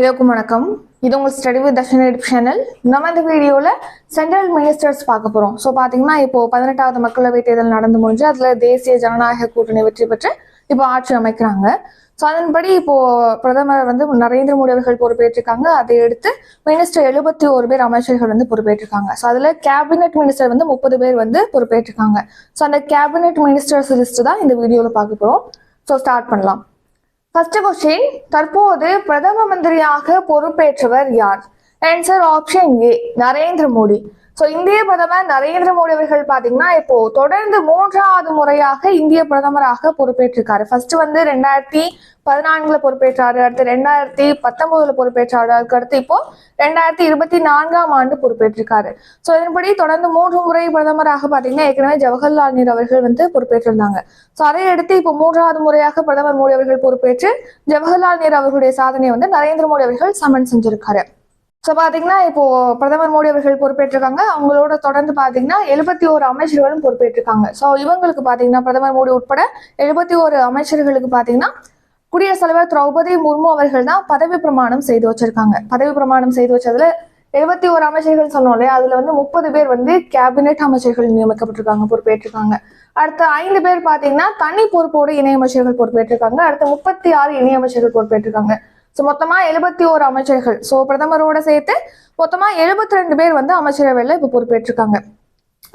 இதற்கும் வணக்கம். இது உங்கள் ஸ்டடி வித் தர்ஷன் சேனல் நம்ம இந்த வீடியோவில் சென்ட்ரல் மினிஸ்டர்ஸ் பார்க்க போகிறோம் ஸோ பார்த்தீங்கன்னா இப்போ பதினெட்டாவது மக்களவைத் தேர்தல் நடந்து முடிஞ்சு அதில் தேசிய ஜனநாயக கூட்டணி வெற்றி பெற்று இப்போ ஆட்சி அமைக்கிறாங்க. ஸோ அதன்படி இப்போ பிரதமர் வந்து நரேந்திர மோடி அவர்கள் பொறுப்பேற்றிருக்காங்க. அதை எடுத்து மினிஸ்டர் எழுபத்தி ஒரு பேர் அமைச்சர்கள் வந்து பொறுப்பேற்றிருக்காங்க. ஸோ அதில் கேபினெட் மினிஸ்டர் வந்து முப்பது பேர் வந்து பொறுப்பேற்றிருக்காங்க. ஸோ அந்த கேபினெட் மினிஸ்டர்ஸ் லிஸ்ட் தான் இந்த வீடியோவில் பார்க்க போகிறோம் ஸோ ஸ்டார்ட் பண்ணலாம். ஃபர்ஸ்ட் கொஸ்டின் தற்போது பிரதம மந்திரியாக பொறுப்பேற்றவர் யார்? Answer option A Narendra Modi. So இந்திய பிரதமர் நரேந்திர மோடி அவர்கள் பாத்தீங்கன்னா இப்போ தொடர்ந்து மூன்றாவது முறையாக இந்திய பிரதமராக பொறுப்பேற்றிருக்காரு. ஃபர்ஸ்ட் வந்து ரெண்டாயிரத்தி பதினான்குல பொறுப்பேற்றாரு அடுத்து ரெண்டாயிரத்தி பத்தொன்பதுல பொறுப்பேற்றாரு அதுக்கு அடுத்து இப்போ ரெண்டாயிரத்தி இருபத்தி நான்காம் ஆண்டு பொறுப்பேற்றிருக்காரு. ஸோ இதன்படி தொடர்ந்து மூன்று முறை பிரதமராக பாத்தீங்கன்னா ஏற்கனவே ஜவஹர்லால் நேரு அவர்கள் வந்து பொறுப்பேற்றிருந்தாங்க. ஸோ அதை அடுத்து இப்போ மூன்றாவது முறையாக பிரதமர் மோடி அவர்கள் பொறுப்பேற்று ஜவஹர்லால் நேரு அவர்களுடைய சாதனையை வந்து நரேந்திர மோடி அவர்கள் சமன் செஞ்சிருக்காரு. ஸோ பாத்தீங்கன்னா இப்போ பிரதமர் மோடி அவர்கள் பொறுப்பேற்றிருக்காங்க. அவங்களோட தொடர்ந்து பாத்தீங்கன்னா எழுபத்தி ஒரு அமைச்சர்களும் பொறுப்பேற்றிருக்காங்க. ஸோ இவங்களுக்கு பார்த்தீங்கன்னா பிரதமர் மோடி உட்பட எழுபத்தி ஒரு அமைச்சர்களுக்கு பாத்தீங்கன்னா குடியரசுத் தலைவர் திரௌபதி முர்மு அவர்கள் தான் பதவி பிரமாணம் செய்து வச்சிருக்காங்க. பதவி பிரமாணம் செய்து வச்சதுல எழுபத்தி ஒரு அமைச்சர்கள் சொன்னோம் இல்லையா? அதுல வந்து முப்பது பேர் வந்து கேபினெட் அமைச்சர்கள் நியமிக்கப்பட்டிருக்காங்க பொறுப்பேற்றிருக்காங்க. அடுத்த ஐந்து பேர் பாத்தீங்கன்னா தனி பொறுப்போடு இணையமைச்சர்கள் பொறுப்பேற்றிருக்காங்க. அடுத்த முப்பத்தி ஆறு இணையமைச்சர்கள் பொறுப்பேற்றிருக்காங்க. ஸோ மொத்தமா எழுபத்தி ஓரு அமைச்சர்கள். ஸோ பிரதமரோட சேர்த்து மொத்தமா எழுபத்தி ரெண்டு பேர் வந்து அமைச்சரவையில் இப்போ பொறுப்பேற்றிருக்காங்க.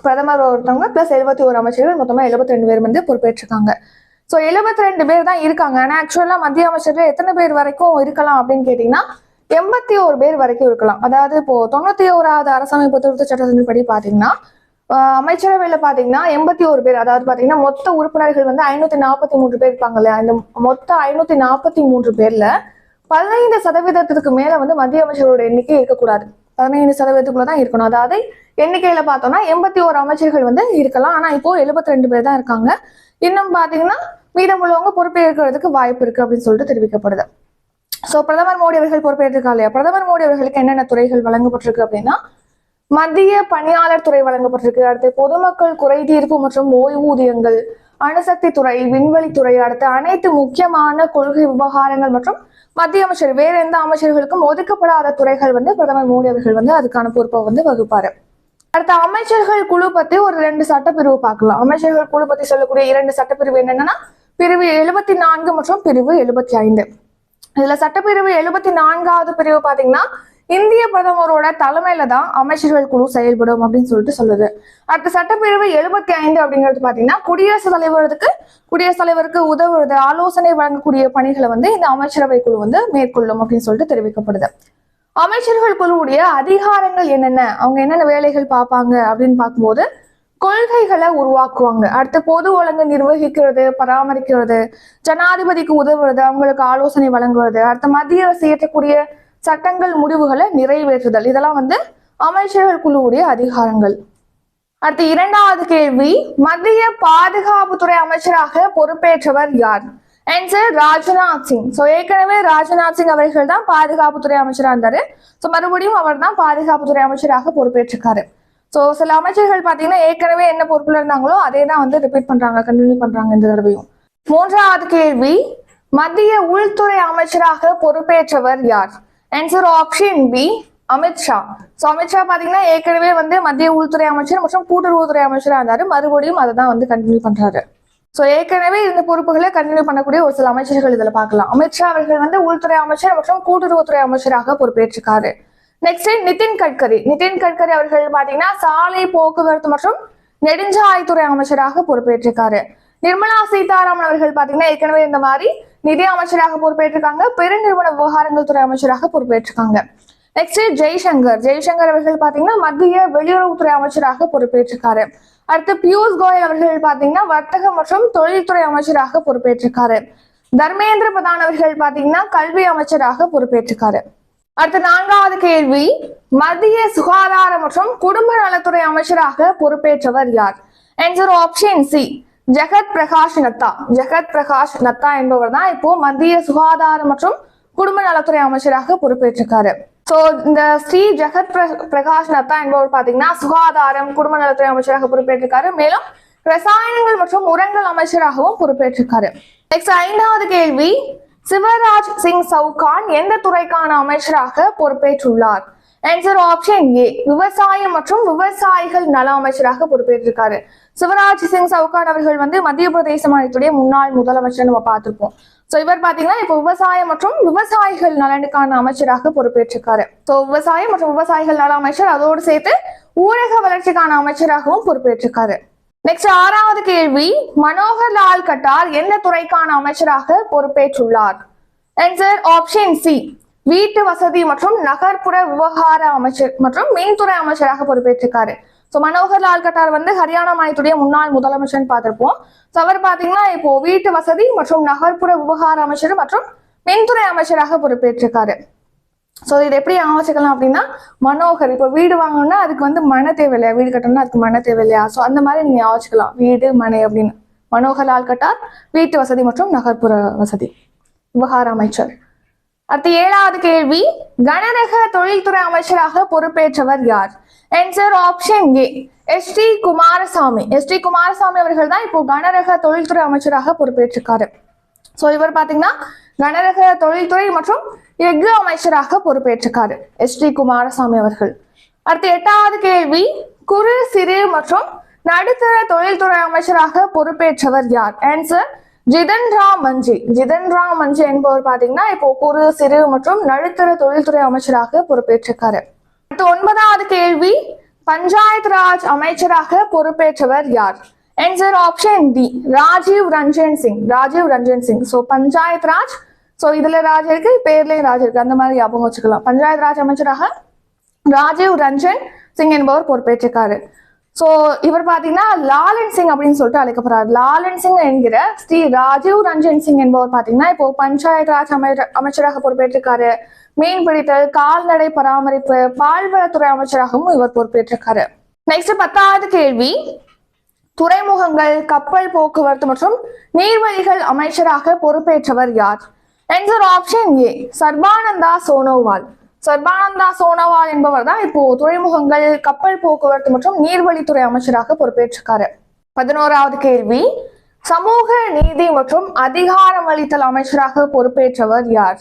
பிரதமர் ஒருத்தவங்க பிளஸ் எழுபத்தி ஒரு அமைச்சர்கள் மொத்தமா எழுபத்தி ரெண்டு பேர் வந்து பொறுப்பேற்றிருக்காங்க. ஸோ எழுபத்தி ரெண்டு பேர் தான் இருக்காங்க. ஆனால் ஆக்சுவலா மத்திய அமைச்சர்கள் எத்தனை பேர் வரைக்கும் இருக்கலாம் அப்படின்னு கேட்டீங்கன்னா எண்பத்தி ஒரு பேர் வரைக்கும் இருக்கலாம். அதாவது இப்போ தொண்ணூத்தி ஓராவது அரசமைப்பு திருத்த சட்டத்தின்படி பாத்தீங்கன்னா ஆஹ் அமைச்சரவையில பாத்தீங்கன்னா எண்பத்தி ஒரு பேர் அதாவது பாத்தீங்கன்னா மொத்த உறுப்பினர்கள் வந்து ஐநூத்தி நாற்பத்தி மூன்று பேர் இருப்பாங்க இல்லையா? இந்த மொத்த ஐநூத்தி நாற்பத்தி மூன்று பேர்ல பதினைந்து சதவீதத்துக்கு மேல வந்து மத்திய அமைச்சரோட எண்ணிக்கை இருக்கக்கூடாது. பதினைந்து சதவீதத்துக்குள்ள தான் இருக்கணும். அதாவது எண்ணிக்கையில பார்த்தோம்னா எண்பத்தி ஒரு அமைச்சர்கள் வந்து இருக்கலாம். ஆனா இப்போ எழுபத்தி ரெண்டு பேர் தான் இருக்காங்க. இன்னும் பாத்தீங்கன்னா மீதமுள்ளவங்க பொறுப்பேற்கிறதுக்கு வாய்ப்பு இருக்கு அப்படின்னு சொல்லிட்டு தெரிவிக்கப்படுது. சோ பிரதமர் மோடி அவர்கள் பொறுப்பேற்றிருக்கா இல்லையா? பிரதமர் மோடி அவர்களுக்கு என்னென்ன துறைகள் வழங்கப்பட்டிருக்கு அப்படின்னா மத்திய பணியாளர் துறை வழங்கப்பட்டிருக்கு. அடுத்து பொதுமக்கள் குறை தீர்ப்பு மற்றும் ஓய்வூதியங்கள் அணுசக்தி துறை விண்வெளித்துறை அடுத்து அனைத்து முக்கியமான கொள்கை விவகாரங்கள் மற்றும் மத்திய அமைச்சர் வேற எந்த அமைச்சர்களுக்கும் ஒதுக்கப்படாத துறைகள் வந்து பிரதமர் மோடி அவர்கள் வந்து அதுக்கான பொறுப்பை வந்து வகுப்பாரு. அடுத்த அமைச்சர்கள் குழு பத்தி ஒரு ரெண்டு சட்டப்பிரிவு பார்க்கலாம். அமைச்சர்கள் குழு பத்தி சொல்லக்கூடிய இரண்டு சட்டப்பிரிவு என்னன்னா பிரிவு எழுபத்தி நான்கு மற்றும் பிரிவு எழுபத்தி ஐந்து. இதுல சட்டப்பிரிவு எழுபத்தி நான்காவது பிரிவு பாத்தீங்கன்னா இந்திய பிரதமரோட தலைமையில தான் அமைச்சர்கள் குழு செயல்படும் அப்படின்னு சொல்லிட்டு சொல்லுது. அடுத்த சட்டப்பேரவை எழுபத்தி ஐந்து அப்படிங்கிறது பாத்தீங்கன்னா குடியரசுத் தலைவருக்கு குடியரசுத் தலைவருக்கு உதவுறது ஆலோசனை வழங்கக்கூடிய பணிகளை வந்து இந்த அமைச்சரவை குழு வந்து மேற்கொள்ளும் அப்படின்னு சொல்லிட்டு தெரிவிக்கப்படுது. அமைச்சர்கள் குழுவுடைய அதிகாரங்கள் என்னென்ன? அவங்க என்னென்ன வேலைகள் பார்ப்பாங்க அப்படின்னு பார்க்கும்போது கொள்கைகளை உருவாக்குவாங்க. அடுத்து பொது ஒழுங்கு நிர்வகிக்கிறது பராமரிக்கிறது ஜனாதிபதிக்கு உதவுறது அவங்களுக்கு ஆலோசனை வழங்குவது அடுத்த மத்திய அரசு இயற்றக்கூடிய சட்டங்கள் முடிவுகளை நிறைவேற்றுதல். இதெல்லாம் வந்து அமைச்சர்கள் குழுவுடைய அதிகாரங்கள். அடுத்து இரண்டாவது கேள்வி மத்திய பாதுகாப்புத்துறை அமைச்சராக பொறுப்பேற்றவர் யார்? ஆன்சர் ராஜ்நாத் சிங். ஸோ ஏற்கனவே ராஜ்நாத் சிங் அவர்கள் தான் பாதுகாப்புத்துறை அமைச்சராக இருந்தாரு. ஸோ மறுபடியும் அவர் தான் பாதுகாப்புத்துறை அமைச்சராக பொறுப்பேற்றிருக்காரு. ஸோ சில அமைச்சர்கள் பார்த்தீங்கன்னா ஏற்கனவே என்ன பொறுப்புல இருந்தாங்களோ அதே தான் வந்து ரிப்பீட் பண்றாங்க கண்டினியூ பண்றாங்க இந்த தடவையும். மூன்றாவது கேள்வி மத்திய உள்துறை அமைச்சராக பொறுப்பேற்றவர் யார்? Answer option B Amit Shah so Amit Shah பார்த்தீங்கன்னா ஏற்கனவே வந்து மத்திய உள்துறை அமைச்சர் மற்றும் கூட்டுறவுத்துறை அமைச்சராக இருந்தாரு. மறுபடியும் அதை தான் வந்து கண்டினியூ பண்றாரு. ஸோ ஏற்கனவே இந்த பொறுப்புகளை கண்டினியூ பண்ணக்கூடிய ஒரு சில அமைச்சர்கள் இதில் பார்க்கலாம். அமித்ஷா அவர்கள் வந்து உள்துறை அமைச்சர் மற்றும் கூட்டுறவுத்துறை அமைச்சராக பொறுப்பேற்றிருக்காரு. நெக்ஸ்ட் நிதின் கட்கரி. நிதின் கட்கரி அவர்கள் பார்த்தீங்கன்னா சாலை போக்குவரத்து மற்றும் நெடுஞ்சாலைத்துறை அமைச்சராக பொறுப்பேற்றிருக்காரு. நிர்மலா சீதாராமன் அவர்கள் பார்த்தீங்கன்னா ஏற்கனவே இந்த மாதிரி நிதி அமைச்சராக பொறுப்பேற்றிருக்காங்க. பெருநிறுவன விவகாரங்கள் துறை அமைச்சராக பொறுப்பேற்றிருக்காங்க. நெக்ஸ்ட் ஜெய்சங்கர். ஜெய்சங்கர் அவர்கள் பாத்தீங்கன்னா மத்திய வெளியுறவுத்துறை அமைச்சராக பொறுப்பேற்றிருக்காரு. அடுத்து பியூஷ் கோயல் அவர்கள் பாத்தீங்கன்னா வர்த்தக மற்றும் தொழில்துறை அமைச்சராக பொறுப்பேற்றிருக்காரு. தர்மேந்திர பிரதான் அவர்கள் பாத்தீங்கன்னா கல்வி அமைச்சராக பொறுப்பேற்றிருக்காரு. அடுத்த நான்காவது கேள்வி. மத்திய சுகாதார மற்றும் குடும்ப நலத்துறை அமைச்சராக பொறுப்பேற்றவர் யார்? ஆன்சர் ஆப்ஷன் சி ஜெகத் பிரகாஷ் நத்தா. ஜெகத் பிரகாஷ் நத்தா என்பவர் தான் இப்போ மத்திய சுகாதார மற்றும் குடும்ப நலத்துறை அமைச்சராக பொறுப்பேற்றிருக்காரு. சோ இந்த ஸ்ரீ ஜெகத் பிரகாஷ் நத்தா என்பவர் பாத்தீங்கன்னா சுகாதாரம் குடும்ப நலத்துறை அமைச்சராக பொறுப்பேற்றிருக்காரு. மேலும் ரசாயனங்கள் மற்றும் உரங்கள் அமைச்சராகவும் பொறுப்பேற்றிருக்காரு. நெக்ஸ்ட் ஐந்தாவது கேள்வி சிவராஜ் சிங் சவுகான் எந்த துறைக்கான அமைச்சராக பொறுப்பேற்றுள்ளார்? ஆன்சர் ஆப்ஷன் ஏ விவசாயம் மற்றும் விவசாயிகள் நல அமைச்சராக பொறுப்பேற்றிருக்காரு. சிவராஜ் சிங் சவுகான் அவர்கள் வந்து மத்திய பிரதேச மாநிலத்துடைய முன்னாள் முதலமைச்சர் நம்ம பார்த்திருப்போம். சோ இவர் பாத்தீங்கன்னா இப்போ விவசாயம் மற்றும் விவசாயிகள் நலனுக்கான அமைச்சராக பொறுப்பேற்றிருக்காரு. சோ விவசாயம் மற்றும் விவசாயிகள் நல அமைச்சர் அதோடு சேர்த்து ஊரக வளர்ச்சிக்கான அமைச்சராகவும் பொறுப்பேற்றிருக்காரு. நெக்ஸ்ட் ஆறாவது கேள்வி மனோகர் லால் கட்டார் எந்த துறைக்கான அமைச்சராக பொறுப்பேற்றுள்ளார்? ஆன்சர் ஆப்ஷன் சி வீட்டு வசதி மற்றும் நகர்ப்புற விவகார அமைச்சர் மற்றும் மின்துறை அமைச்சராக பொறுப்பேற்றிருக்காரு. ஸோ மனோகர் லால் கட்டார் வந்து ஹரியானா மாநிலத்துடைய முன்னாள் முதலமைச்சர்னு பார்த்திருப்போம். ஸோ அவர் பார்த்தீங்கன்னா இப்போ வீட்டு வசதி மற்றும் நகர்ப்புற விவகார அமைச்சர் மற்றும் மின்துறை அமைச்சராக பொறுப்பேற்றிருக்காரு. ஸோ இது எப்படி அமைச்சுக்கலாம் அப்படின்னா மனோகர் இப்போ வீடு வாங்கணும்னா அதுக்கு வந்து மன தேவையில்லையா வீடு கட்டணும்னா அதுக்கு மன தேவை இல்லையா? ஸோ அந்த மாதிரி நீங்க அமைச்சுக்கலாம் வீடு மனை அப்படின்னு. மனோகர் லால் கட்டார் வீட்டு வசதி மற்றும் நகர்ப்புற வசதி. விவகார அமைச்சர். அடுத்த ஏழாவது கேள்வி கனரக தொழில்துறை அமைச்சராக பொறுப்பேற்றவர் யார்? Answer option A S D Kumaraswamy. S D Kumaraswamy அவர்கள் தான் இப்போ கனரக தொழில்துறை அமைச்சராக பொறுப்பேற்றிருக்காரு. ஸோ இவர் பாத்தீங்கன்னா கனரக தொழில்துறை மற்றும் எஃகு அமைச்சராக பொறுப்பேற்றிருக்காரு எஸ் டி குமாரசாமி அவர்கள். அடுத்து எட்டாவது கேள்வி குறு சிறு மற்றும் நடுத்தர தொழில்துறை அமைச்சராக பொறுப்பேற்றவர் யார்? ஆன்சர் ஜிதன் ராம் மஞ்சி ஜிதன் ராம் மஞ்சி என்பவர் பாத்தீங்கன்னா இப்போ குறு சிறு மற்றும் நடுத்தர தொழில்துறை அமைச்சராக பொறுப்பேற்றிருக்காரு. அடுத்து ஒன்பதாவது கேள்வி பஞ்சாயத் ராஜ் அமைச்சராக பொறுப்பேற்றவர் யார்? Answer option D Rajiv Ranjan Singh. Rajiv Ranjan Singh. So Panchayat Raj. So இதுல ராஜ் இருக்கு பேர்லயும் ராஜ் இருக்கு. அந்த மாதிரி ஞாபகம் வச்சுக்கலாம். பஞ்சாயத் ராஜ் அமைச்சராக ராஜீவ் ரஞ்சன் சிங் என்பவர் பொறுப்பேற்றிருக்காரு. ஸோ இவர் பாத்தீங்கன்னா லாலன் சிங் அப்படின்னு சொல்லிட்டு அழைக்கப்படுறார். லாலன் சிங் என்கிற ஸ்ரீ ராஜீவ் ரஞ்சன் சிங் என்பவர் பாத்தீங்கன்னா இப்போ பஞ்சாயத் ராஜ் அமைச்சராக பொறுப்பேற்றிருக்காரு. மீன் பிடித்தல் கால்நடை பராமரிப்பு பால்வளத்துறை அமைச்சராகவும் இவர் பொறுப்பேற்றிருக்காரு. நெக்ஸ்ட் பத்தாவது கேள்வி. துறைமுகங்கள் கப்பல் போக்குவரத்து மற்றும் நீர்வழிகள் அமைச்சராக பொறுப்பேற்றவர் யார்? Answer option A Sarbananda Sonowal. Sarbananda Sonowal என்பவர் தான் இப்போ துறைமுகங்கள் கப்பல் போக்குவரத்து மற்றும் நீர்வழித்துறை அமைச்சராக பொறுப்பேற்றிருக்காரு. பதினோராவது கேள்வி சமூக நீதி மற்றும் அதிகாரமளித்தல் அமைச்சராக பொறுப்பேற்றவர் யார்?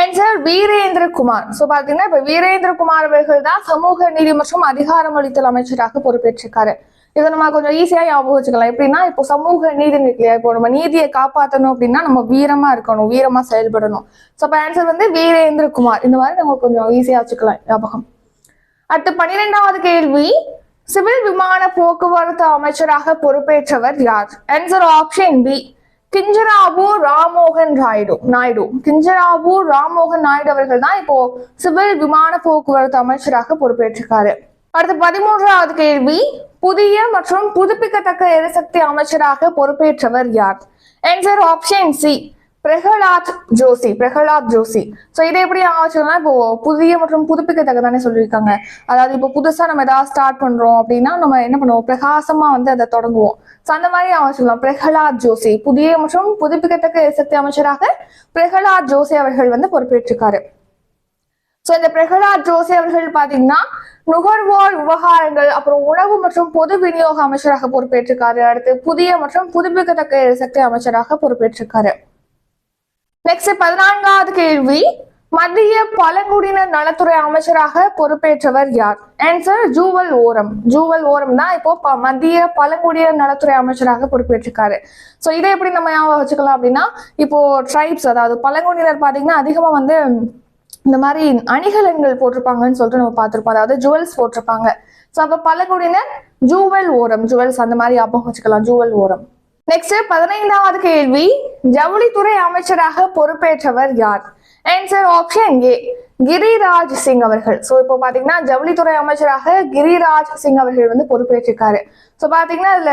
ஆன்சர் வீரேந்திரகுமார். சோ பாத்தீங்கன்னா இப்ப வீரேந்திரகுமார் அவர்கள் தான் சமூக நீதி மற்றும் அதிகாரமளித்தல் அமைச்சராக பொறுப்பேற்றிருக்காரு. இதை நம்ம கொஞ்சம் ஈஸியா ஞாபகம் வச்சுக்கலாம். எப்படின்னா இப்போ சமூக நீதி இல்லையா இப்போ நம்ம நீதியை காப்பாற்றணும் அப்படின்னா நம்ம வீரமா இருக்கணும் வீரமா செயல்படணும். ஸோ அப்போ ஆன்சர் வந்து வீரேந்திரகுமார். இந்த மாதிரி நம்ம கொஞ்சம் ஈஸியா வச்சுக்கலாம் ஞாபகம். அடுத்து பன்னிரெண்டாவது கேள்வி. சிவில் விமான போக்குவரத்து அமைச்சராக பொறுப்பேற்றவர் யார்? Answer option B Kinjarapu Rammohan Rayudu Naidu. Kinjarapu Rammohan Naidu அவர்கள் தான் இப்போ சிவில் விமான போக்குவரத்து அமைச்சராக பொறுப்பேற்றிருக்காரு. அடுத்து பதிமூன்றாவது கேள்வி. புதிய மற்றும் புதுப்பிக்கத்தக்க எரிசக்தி அமைச்சராக பொறுப்பேற்றவர் யார்? Answer option C Pralhad Joshi Pralhad Joshi. So இதை எப்படி ஆச்சுன்னா இப்போ புதிய மற்றும் புதுப்பிக்கத்தக்க தானே சொல்லியிருக்காங்க. அதாவது இப்போ புதுசா நம்ம ஏதாவது ஸ்டார்ட் பண்றோம் அப்படின்னா நம்ம என்ன பண்ணுவோம்? பிரகாசமா வந்து அதை தொடங்குவோம். ஸோ அந்த மாதிரி அமைச்சிக்கலாம் பிரகலாத் ஜோஷி. புதிய மற்றும் புதுப்பிக்கத்தக்க எரிசக்தி அமைச்சராக பிரகலாத் ஜோஷி அவர்கள் வந்து பொறுப்பேற்றிருக்காரு. சோ இந்த பிரகலாத் ஜோஷி அவர்கள் பாத்தீங்கன்னா நுகர்வோர் விவகாரங்கள் அப்புறம் உணவு மற்றும் பொது விநியோக அமைச்சராக பொறுப்பேற்றிருக்காரு. அடுத்து புதிய மற்றும் புதுப்பிக்கத்தக்க எரிசக்தி அமைச்சராக பொறுப்பேற்றிருக்காரு. நெக்ஸ்ட் பதினான்காவது கேள்வி. மத்திய பழங்குடியினர் நலத்துறை அமைச்சராக பொறுப்பேற்றவர் யார்? ஆன்சர் ஜூவல் ஓரம். ஜூவல் ஓரம் தான் இப்போ ப- மத்திய பழங்குடியினர் நலத்துறை அமைச்சராக பொறுப்பேற்றிருக்காரு. ஸோ இதை எப்படி நம்ம ஞாபகம் வச்சுக்கலாம் அப்படின்னா இப்போ ட்ரைப்ஸ் அதாவது பழங்குடியினர் பாத்தீங்கன்னா அதிகமா வந்து இந்த மாதிரி அணிகலன்கள் போட்டிருப்பாங்கன்னு சொல்லிட்டு நம்ம பார்த்திருப்போம். அதாவது ஜுவல்ஸ் போட்டிருப்பாங்க. ஸோ அப்போ பழங்குடியினர் ஜூவல் ஓரம் ஜுவல்ஸ் அந்த மாதிரி ஞாபகம் வச்சுக்கலாம். ஜூவல் ஓரம். நெக்ஸ்ட் பதினைந்தாவது கேள்வி. ஜவுளித்துறை அமைச்சராக பொறுப்பேற்றவர் யார்? Answer option A Giriraj Singh அவர்கள். ஸோ இப்போ பார்த்தீங்கன்னா ஜவுளித்துறை அமைச்சராக கிரிராஜ் சிங் அவர்கள் வந்து பொறுப்பேற்றிருக்காரு. ஸோ பார்த்தீங்கன்னா இதுல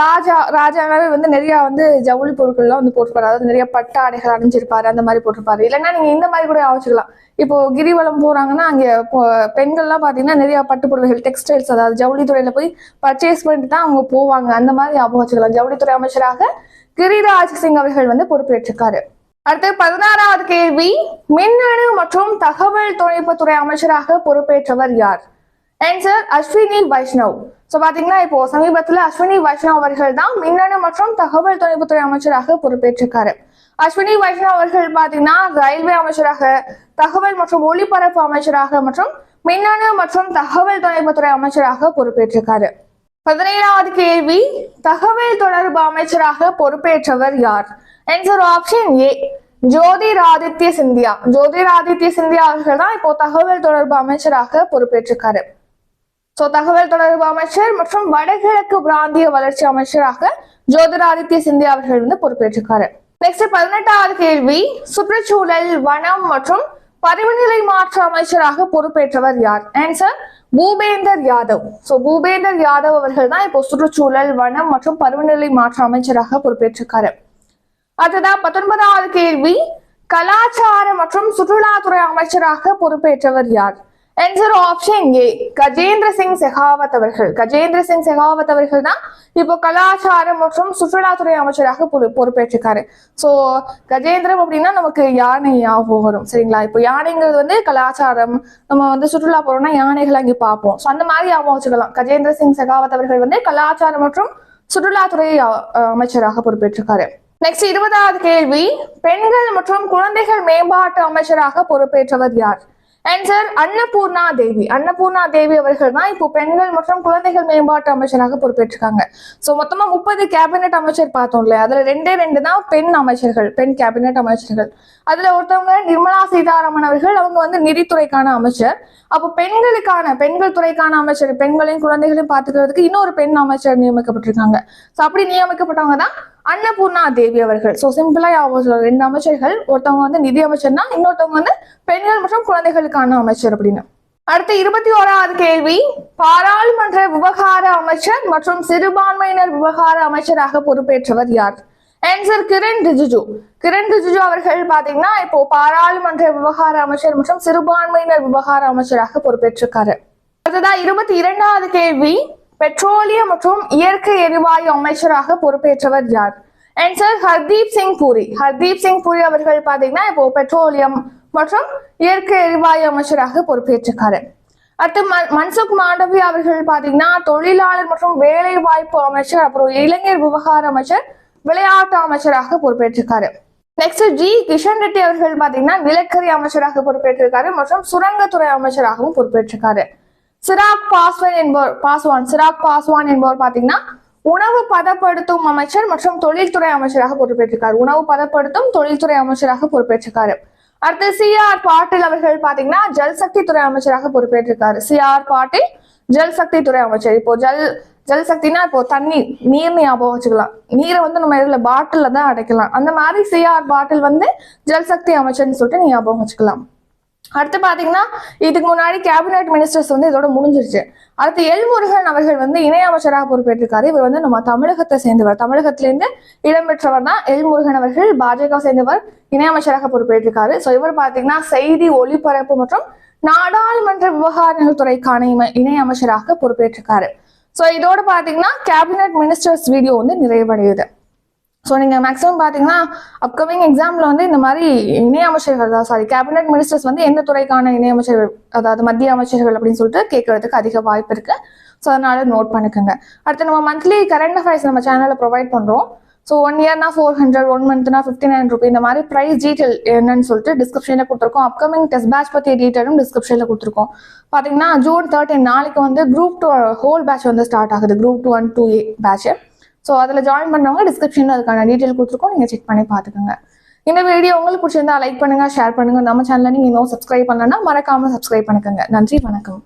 ராஜா ராஜாவே வந்து நிறைய வந்து ஜவுளி பொருட்கள்லாம் வந்து போட்டிருப்பாரு. அதாவது நிறைய பட்டாடைகள் அணிஞ்சிருப்பாரு அந்த மாதிரி போட்டிருப்பாரு. இல்லைன்னா நீங்கள் இந்த மாதிரி கூட யோசிச்சுக்கலாம் இப்போ கிரிவலம் போகிறாங்கன்னா அங்கே பெண்கள்லாம் பார்த்தீங்கன்னா நிறையா பட்டு புடவைகள் டெக்ஸ்டைல்ஸ் அதாவது ஜவுளித்துறையில் போய் பர்ச்சேஸ் பண்ணிட்டு தான் அவங்க போவாங்க. அந்த மாதிரி ஞாபகம் வச்சுக்கலாம். ஜவுளித்துறை அமைச்சராக கிரிராஜ் சிங் அவர்கள் வந்து பொறுப்பேற்றிருக்காரு. அடுத்து பதினாறாவது கேள்வி மின்னணு மற்றும் தகவல் தொழில்நுட்பத்துறை அமைச்சராக பொறுப்பேற்றவர் யார்? ஆன்சர் அஸ்வினி வைஷ்ணவ். ஸோ பாத்தீங்கன்னா இப்போ சமீபத்துல அஸ்வினி வைஷ்ணவ் அவர்கள் தான் மின்னணு மற்றும் தகவல் தொழில்நுட்பத்துறை அமைச்சராக பொறுப்பேற்றிருக்காரு. அஸ்வினி வைஷ்ணவ் அவர்கள் பாத்தீங்கன்னா ரயில்வே அமைச்சராக தகவல் மற்றும் ஒளிபரப்பு அமைச்சராக மற்றும் மின்னணு மற்றும் தகவல் தொழில்நுட்பத்துறை அமைச்சராக பொறுப்பேற்றிருக்காரு. பதினேழாவது கேள்வி தகவல் தொடர்பு அமைச்சராக பொறுப்பேற்றவர் யார்? Answer option A Jyotiraditya Scindia Jyotiraditya Scindia அவர்கள் தான் இப்போ தகவல் தொடர்பு அமைச்சராக பொறுப்பேற்றிருக்காரு சோ தகவல் தொடர்பு அமைச்சர் மற்றும் வடகிழக்கு பிராந்திய வளர்ச்சி அமைச்சராக ஜோதிராதித்ய சிந்தியா அவர்கள் வந்து பொறுப்பேற்றிருக்காரு நெக்ஸ்ட் பதினெட்டாவது கேள்வி சுற்றுச்சூழல் வனம் மற்றும் பருவநிலை மாற்ற அமைச்சராக பொறுப்பேற்றவர் யார் ஆன்சர் பூபேந்தர் யாதவ் சோ பூபேந்தர் யாதவ் அவர்கள் தான் இப்போ சுற்றுச்சூழல் வனம் மற்றும் பருவநிலை மாற்ற அமைச்சராக பொறுப்பேற்றிருக்காரு அடுத்ததா பத்தொன்பதாவது கேள்வி. கலாச்சார மற்றும் சுற்றுலாத்துறை அமைச்சராக பொறுப்பேற்றவர் யார்? Answer option A Gajendra Singh Shekhawat அவர்கள். கஜேந்திர சிங் செகாவத் அவர்கள் தான் இப்போ கலாச்சாரம் மற்றும் சுற்றுலாத்துறை அமைச்சராக பொறு- பொறுப்பேற்றிருக்காரு. ஸோ கஜேந்திரம் அப்படின்னா நமக்கு யானை ஞாபகம் வரும். சரிங்களா? இப்போ யானைங்கிறது வந்து கலாச்சாரம். நம்ம வந்து சுற்றுலா போறோம்னா யானைகளை அங்கே பார்ப்போம். ஸோ அந்த மாதிரி ஞாபகம் வச்சுக்கலாம். கஜேந்திர சிங் செகாவத் அவர்கள் வந்து கலாச்சாரம் மற்றும் சுற்றுலாத்துறை அமைச்சராக பொறுப்பேற்றிருக்காரு. நெக்ஸ்ட் இருபதாவது கேள்வி. பெண்கள் மற்றும் குழந்தைகள் மேம்பாட்டு அமைச்சராக பொறுப்பேற்றவர் யார்? ஆன்சர் அன்னபூர்ணா தேவி. அன்னபூர்ணா தேவி அவர்கள் தான் இப்போ பெண்கள் மற்றும் குழந்தைகள் மேம்பாட்டு அமைச்சராக பொறுப்பேற்றிருக்காங்க. சோ மொத்தமா முப்பது கேபினெட் அமைச்சர் பார்த்தோம் இல்லையா? அதுல ரெண்டே ரெண்டு தான் பெண் அமைச்சர்கள் பெண் கேபினெட் அமைச்சர்கள். அதுல ஒருத்தவங்க நிர்மலா சீதாராமன் அவர்கள் அவங்க வந்து நிதித்துறைக்கான அமைச்சர். அப்போ பெண்களுக்கான பெண்கள் துறைக்கான அமைச்சர் பெண்களையும் குழந்தைகளையும் பாத்துக்கிறதுக்கு இன்னொரு பெண் அமைச்சர் நியமிக்கப்பட்டிருக்காங்க. ஸோ அப்படி நியமிக்கப்பட்டவங்க தான் அன்னபூர்ணா தேவி அவர்கள். ஸோ சிம்பிளா ஞாபகம் ரெண்டு அமைச்சர்கள் ஒருத்தவங்க வந்து நிதி அமைச்சர்னா இன்னொருத்தவங்க வந்து பெண்கள் மற்றும் குழந்தைகளுக்கான அமைச்சர் அப்படின்னு. அடுத்து இருபத்தி ஓராவது கேள்வி. பாராளுமன்ற விவகார அமைச்சர் மற்றும் சிறுபான்மையினர் விவகார அமைச்சராக பொறுப்பேற்றவர் யார்? ஆன்சர் கிரண் ரிஜிஜு. கிரண் ரிஜிஜு அவர்கள் பாத்தீங்கன்னா இப்போ பாராளுமன்ற விவகார அமைச்சர் மற்றும் சிறுபான்மையினர் விவகார அமைச்சராக பொறுப்பேற்றிருக்காரு. அடுத்ததா இருபத்தி இரண்டாவது கேள்வி. பெட்ரோலியம் மற்றும் இயற்கை எரிவாயு அமைச்சராக பொறுப்பேற்றவர் யார்? ஆன்சர் ஹர்தீப் சிங் பூரி. ஹர்தீப் சிங் பூரி அவர்கள் பாத்தீங்கன்னா இப்போ பெட்ரோலியம் மற்றும் இயற்கை எரிவாயு அமைச்சராக பொறுப்பேற்றிருக்காரு. அடுத்து மன்சுக் மாண்டவி அவர்கள் பாத்தீங்கன்னா தொழிலாளர் மற்றும் வேலை வாய்ப்பு அமைச்சர் அப்புறம் இளைஞர் விவகார அமைச்சர் விளையாட்டு அமைச்சராக பொறுப்பேற்றிருக்காரு. நெக்ஸ்ட் ஜி கிஷன் ரெட்டி அவர்கள் பாத்தீங்கன்னா நிலக்கரி அமைச்சராக பொறுப்பேற்றிருக்காரு மற்றும் சுரங்கத்துறை அமைச்சராகவும் பொறுப்பேற்றிருக்காரு. சிராக் பாஸ்வான் என்பவர் பாஸ்வான் சிராக் பாஸ்வான் என்பவர் பாத்தீங்கன்னா உணவு பதப்படுத்தும் அமைச்சர் மற்றும் தொழில்துறை அமைச்சராக பொறுப்பேற்றிருக்காரு. உணவு பதப்படுத்தும் தொழில்துறை அமைச்சராக பொறுப்பேற்றிருக்காரு. அடுத்து சி ஆர் பாட்டில் அவர்கள் பாத்தீங்கன்னா ஜல்சக்தி துறை அமைச்சராக பொறுப்பேற்றிருக்காரு. சி ஆர் பாட்டில் ஜல்சக்தி துறை அமைச்சர். இப்போ ஜல் ஜல்சக்தினா இப்போ தண்ணி நீர் ஞாபகம் வச்சுக்கலாம். நீரை வந்து நம்ம இதுல பாட்டில தான் அடைக்கலாம். அந்த மாதிரி சி ஆர் பாட்டில் வந்து ஜல்சக்தி அமைச்சர்னு சொல்லிட்டு நீ ஞாபகம் வச்சுக்கலாம். அடுத்து பாத்தீங்கன்னா இதுக்கு முன்னாடி கேபினெட் மினிஸ்டர்ஸ் வந்து இதோட முடிஞ்சிருச்சு. அடுத்து எல் முருகன் அவர்கள் வந்து இணை அமைச்சராக பொறுப்பேற்றிருக்காரு. இவர் வந்து நம்ம தமிழகத்தை சேர்ந்தவர். தமிழகத்திலேருந்து இடம்பெற்றவர் தான் எல் முருகன் அவர்கள். பாஜக சேர்ந்தவர் இணையமைச்சராக பொறுப்பேற்றிருக்காரு. ஸோ இவர் பாத்தீங்கன்னா செய்தி ஒளிபரப்பு மற்றும் நாடாளுமன்ற விவகாரங்கள் துறைக்கான இணையமைச்சராக இணை அமைச்சராக பொறுப்பேற்றிருக்காரு. ஸோ இதோட பாத்தீங்கன்னா கேபினெட் மினிஸ்டர்ஸ் வீடியோ வந்து நிறைவடையுது. ஸோ நீங்கள் மேக்ஸிமம் பார்த்தீங்கன்னா அப்கமிங் எக்ஸாமில் வந்து இந்த மாதிரி இணையமைச்சர்கள் தான் சாரி கேபினெட் மினிஸ்டர்ஸ் வந்து எந்த துறைக்கான இணையமைச்சர்கள் அதாவது மத்திய அமைச்சர்கள் அப்படின்னு சொல்லிட்டு கேட்கறதுக்கு அதிக வாய்ப்பு இருக்குது ஸோ அதனால நோட் பண்ணிக்கோங்க. அடுத்து நம்ம மந்த்லி கரண்ட் அஃபேர்ஸ் நம்ம சேனலில் ப்ரொவைட் பண்ணுறோம் ஸோ ஒன் இயர்னா ஃபோர் ஹண்ட்ரட் ஒன் மந்த்னா ஃபிஃப்டி நைன் ருபி இந்த மாதிரி ப்ரைஸ் டீட்டெயில் என்னன்னு சொல்லிட்டு டிஸ்கிரிப்ஷனில் கொடுத்துருக்கோம். அப்கமிங் டெஸ்ட் பேட்ச் பற்றிய டீட்டெயிலும் டிஸ்கிரிப்ஷனில் கொடுத்துருக்கோம். பார்த்தீங்கன்னா ஜூன் தேர்ட்டின் நாளைக்கு வந்து குரூப் டூ ஹோல் பேட்ச் வந்து ஸ்டார்ட் ஆகுது. Group two one two A batch so அதில் ஜாயின் பண்ணுறவங்க டிஸ்கிரிப்ஷனில் அதுக்கான டீட்டெயில் கொடுத்துருக்கோம். நீங்கள் செக் பண்ணி பார்த்துக்கோங்க. இந்த வீடியோ உங்களுக்கு பிடிச்சிருந்தா லைக் பண்ணுங்க ஷேர் பண்ணுங்க. நம்ம சேனலில் நீங்கள் இன்னும் சப்ஸ்கிரைப் பண்ணலன்னா மறக்காமல் சப்ஸ்கிரைப் பண்ணிக்கோங்க. நன்றி வணக்கம்.